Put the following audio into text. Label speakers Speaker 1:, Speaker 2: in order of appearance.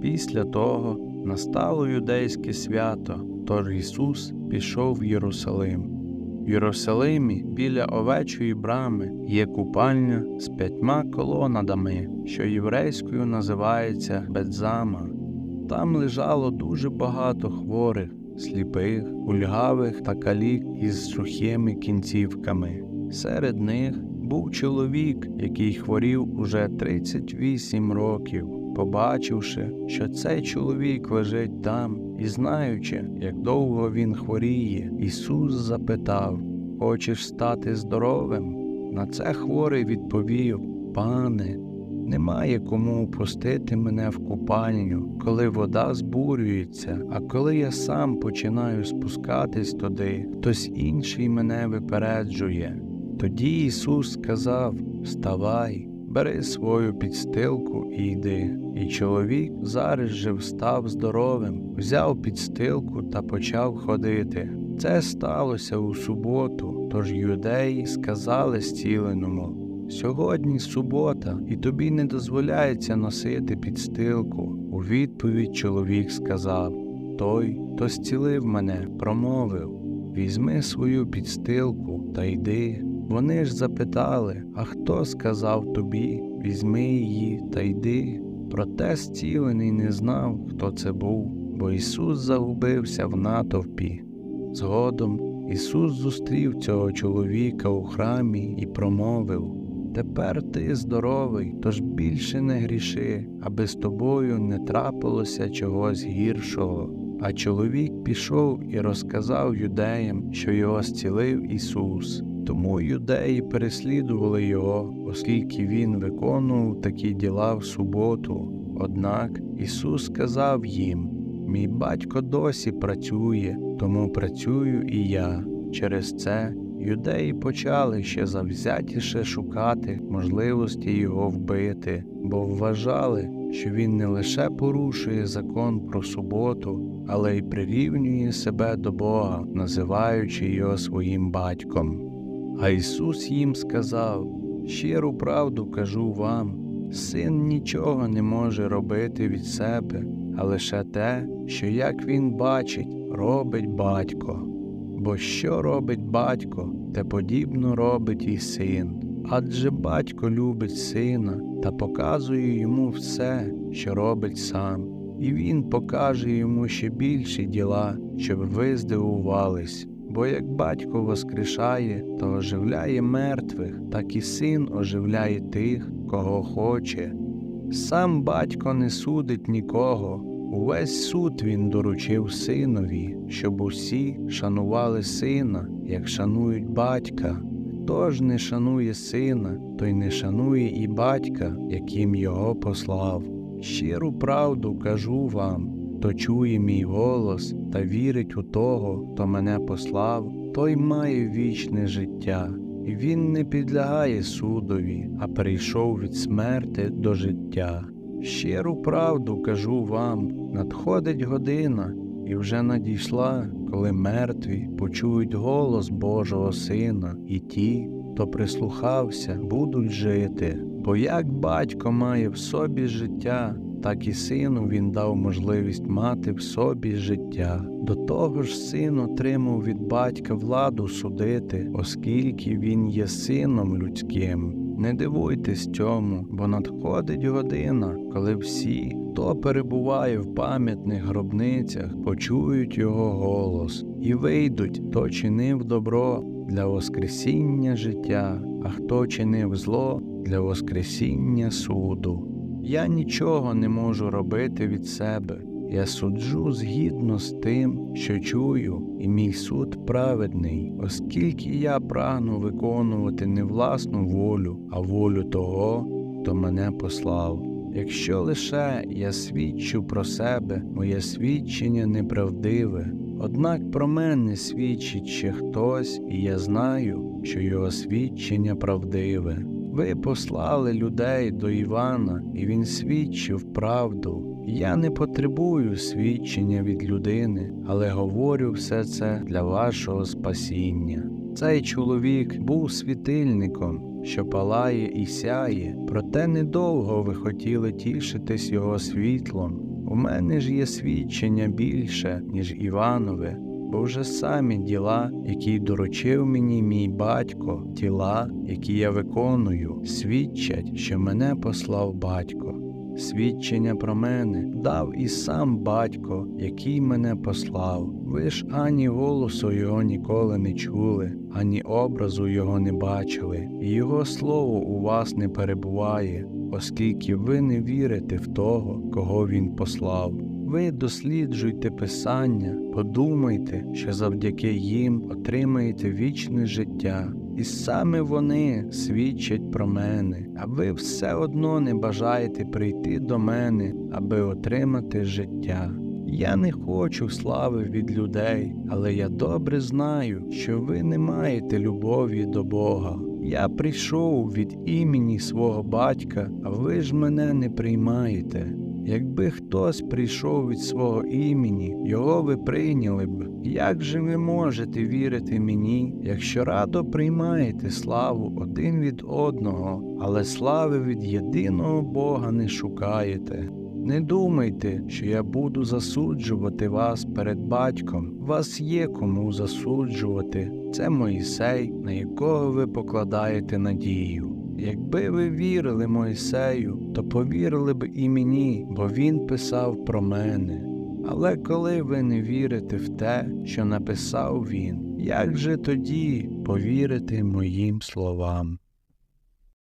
Speaker 1: Після того настало юдейське свято, тож Ісус пішов в Єрусалим. В Єрусалимі біля овечої брами є купальня з п'ятьма колонадами, що єврейською називається Бетзама. Там лежало дуже багато хворих, сліпих, ульгавих та калік із сухими кінцівками. Серед них був чоловік, який хворів уже 38 років. Побачивши, що цей чоловік лежить там, і знаючи, як довго він хворіє, Ісус запитав: Хочеш стати здоровим? На це хворий відповів: Пане, немає кому опустити мене в купальню, коли вода збурюється, а коли я сам починаю спускатись туди, хтось інший мене випереджує. Тоді Ісус сказав: Вставай, бери свою підстилку і йди. І чоловік зараз же встав здоровим, взяв підстилку та почав ходити. Це сталося у суботу, тож юдеї сказали зціленому Сьогодні субота, і тобі не дозволяється носити підстилку. У відповідь чоловік сказав Той, хто зцілив мене, промовив Візьми свою підстилку та йди. Вони ж запитали, а хто сказав тобі, візьми її та йди. Проте зцілений не знав, хто це був, бо Ісус загубився в натовпі. Згодом Ісус зустрів цього чоловіка у храмі і промовив Тепер ти здоровий, тож більше не гріши, аби з тобою не трапилося чогось гіршого. А чоловік пішов і розказав юдеям, що його зцілив Ісус. Тому юдеї переслідували його, оскільки він виконував такі діла в суботу. Однак Ісус сказав їм: Мій батько досі працює, тому працюю і я. Через це юдеї почали ще завзятіше шукати можливості його вбити, бо вважали, що він не лише порушує закон про суботу, але й прирівнює себе до Бога, називаючи його своїм батьком. А Ісус їм сказав: щиру правду кажу вам, син нічого не може робити від себе, а лише те, що як він бачить, робить батько. Бо що робить батько, те подібно робить і син. Адже батько любить сина та показує йому все, що робить сам, і він покаже йому ще більші діла, щоб ви здивувались. Бо як батько воскрешає та оживляє мертвих, так і син оживляє тих, кого хоче. Сам батько не судить нікого, увесь суд він доручив синові, щоб усі шанували сина, як шанують батька. Хто ж не шанує сина, той не шанує і батька, яким його послав. Щиру правду кажу вам. Хто чує мій голос та вірить у того, хто мене послав, той має вічне життя, і він не підлягає судові, а прийшов від смерти до життя. Щиру правду кажу вам, надходить година, і вже надійшла, коли мертві почують голос Божого Сина, і ті, хто прислухався, будуть жити. Бо як батько має в собі життя, так і сину він дав можливість мати в собі життя. До того ж, син отримав від батька владу судити, оскільки він є сином людським. Не дивуйтесь цьому, бо надходить година, коли всі, хто перебуває в пам'ятних гробницях, почують його голос і вийдуть, хто чинив добро для воскресіння життя, а хто чинив зло для воскресіння суду. Я нічого не можу робити від себе. Я суджу згідно з тим, що чую, і мій суд праведний, оскільки я прагну виконувати не власну волю, а волю того, хто мене послав. Якщо лише я свідчу про себе, моє свідчення неправдиве, однак про мене свідчить ще хтось, і я знаю, що його свідчення правдиве. Ви послали людей до Івана, і він свідчив правду. Я не потребую свідчення від людини, але говорю все це для вашого спасіння. Цей чоловік був світильником, що палає і сяє, проте недовго ви хотіли тішитись його світлом. У мене ж є свідчення більше, ніж Іванове, бо вже самі діла, які доручив мені мій батько, тіла, які я виконую, свідчать, що мене послав батько. Свідчення про мене дав і сам батько, який мене послав. Ви ж ані голосу його ніколи не чули, ані образу його не бачили, і його слово у вас не перебуває, оскільки ви не вірите в того, кого він послав. Ви досліджуйте Писання, подумайте, що завдяки їм отримаєте вічне життя, і саме вони свідчать про мене, а ви все одно не бажаєте прийти до мене, аби отримати життя. Я не хочу слави від людей, але я добре знаю, що ви не маєте любові до Бога. Я прийшов від імені свого батька, а ви ж мене не приймаєте. Якби хтось прийшов від свого імені, його ви прийняли б. Як же ви можете вірити мені, якщо радо приймаєте славу один від одного, але слави від єдиного Бога не шукаєте? Не думайте, що я буду засуджувати вас перед батьком. Вас є кому засуджувати. Це Моїсей, на якого ви покладаєте надію. Якби ви вірили Моїсею, то повірили б і мені, бо він писав про мене. Але коли ви не вірите в те, що написав він, як же тоді повірити моїм словам?